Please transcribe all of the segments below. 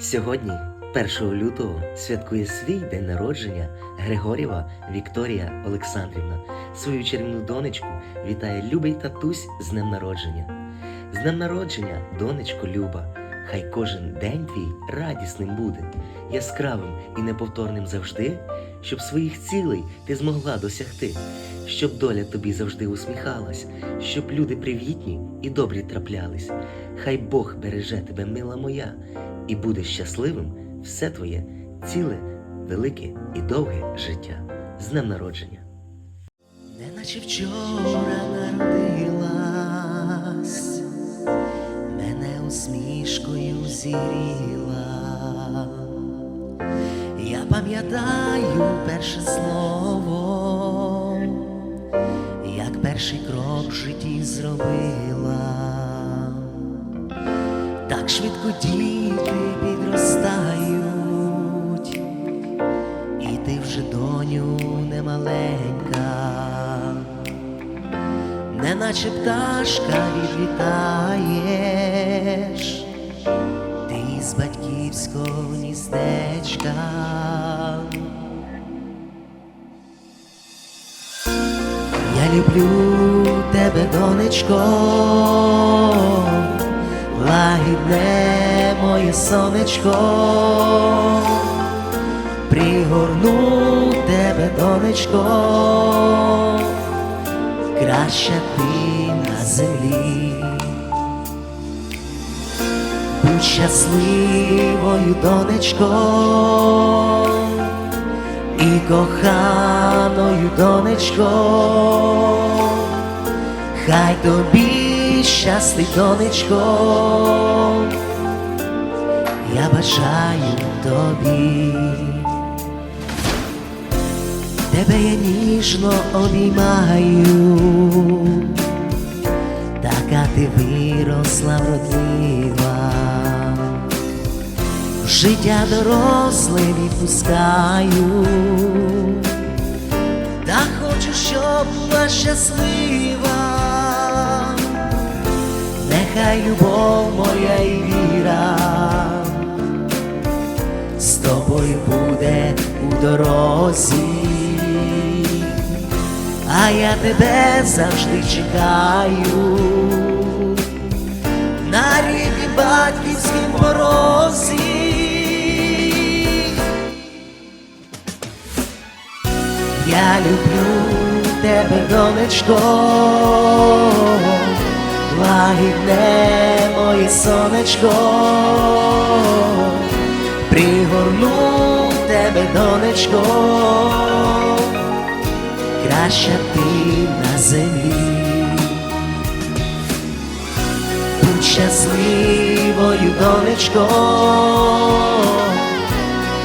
Сьогодні, 1 лютого, святкує свій день народження Григорєва Вікторія Олександрівна. Свою чарівну донечку вітає любий татусь з днем народження. З днем народження, донечко Люба, хай кожен день твій радісним буде, яскравим і неповторним завжди, щоб своїх цілей ти змогла досягти, щоб доля тобі завжди усміхалась, щоб люди привітні і добрі траплялись. Хай Бог береже тебе, мила моя, і буде щасливим все твоє ціле, велике і довге життя. З днем народження. Неначе вчора народилась, мене усмішкою зігріла. Я пам'ятаю перше слово, як перший крок в житті зробила. Швидко діти підростають, і ти вже доню не маленька, неначе пташка відлітаєш, ти з батьківського гніздечка. Я люблю тебе, донечко, лагідне моє сонечко, пригорну тебе, донечко, краща ти на землі. Будь щасливою, донечко, і коханою донечко, хай тобі щастить, донечко, я бажаю тобі, тебе я ніжно обіймаю, така ти виросла вродлива життя доросле відпускаю, та хочу, щоб була щаслива, любов моя і віра. З тобою буде у дорозі, а я тебе завжди чекаю. На ріднім батьківськім порозі. Я люблю тебе, донечко, лагідне моє сонечко, пригорну тебе, донечко, краща ти на землі. Щасливою, донечко,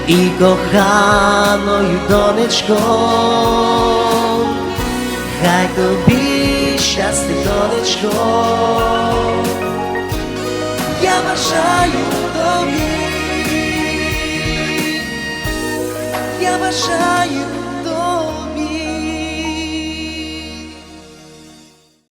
і коханою, донечко, хай тобі щастить, донечко, я бажаю тобі, я бажаю